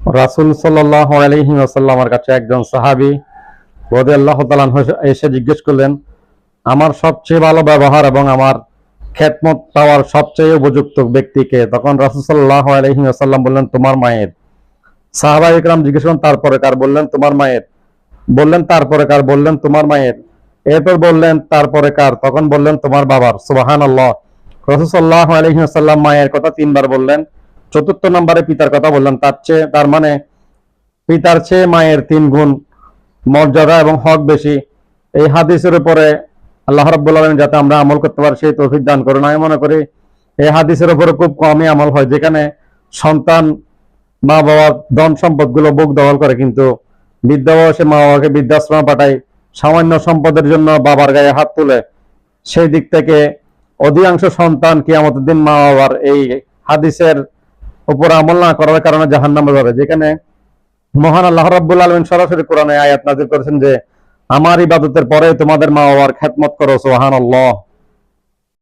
রাসুল সাল্লাহ আলহি আসাল্লামার কাছে একজন সাহাবি রদি আল্লাহ তালান এসে জিজ্ঞেস করলেন, আমার সবচেয়ে ভালো ব্যবহার এবং আমার খেদমত পাওয়ার সবচেয়ে উপযুক্ত ব্যক্তিকে তখন রাসুল সাল্লাহ আলহি আসাল্লাম বললেন, তোমার মায়ের। সাহাবা ইকরাম জিজ্ঞেস করলেন, তারপরে কার? বললেন, তোমার মায়ের। বললেন, তারপরে কার? বললেন, তোমার মায়ের। এরপর বললেন, তারপরে কার? তখন বললেন, তোমার বাবার। সুবাহান আল্লাহ রসুল্লাহ আলহিহাসাল্লাম মায়ের কথা তিনবার বললেন চতুর্থ নম্বরে পিতার কথা বললাম, তার চেয়ে, তার মানে পিতার চেয়ে মায়ের তিন গুণ মর্যাদা এবং হক বেশি। এই হাদিসের উপরে আল্লাহ আলমিন যাতে আমরা আমল করতে পারি, সেই তৌফিক দান করুন। আমি মনে করি এই হাদিসের উপরে খুব কমই আমল হয়, যেখানে সন্তান মা বাবার ধন সম্পদগুলো বুক দখল করে, কিন্তু বৃদ্ধ বয়সে মা বাবাকে বৃদ্ধাশ্রমে পাঠায়, সামান্য সম্পদের জন্য বাবার গায়ে হাত তুলে। সেই দিক থেকে অধিকাংশ সন্তান কিয়ামতের দিন মা বাবার এই হাদিসের উপর আমল না করার কারণে জাহান নামে যাবে। যেখানে মহান আল্লাহ রাব্বুল আলমিন সরাসরি কোরআনে আয়াত নাজির করেছেন যে, আমার ইবাদতের পরে তোমাদের মা বাবার খ্যাতমত করো সোহান আল্লাহ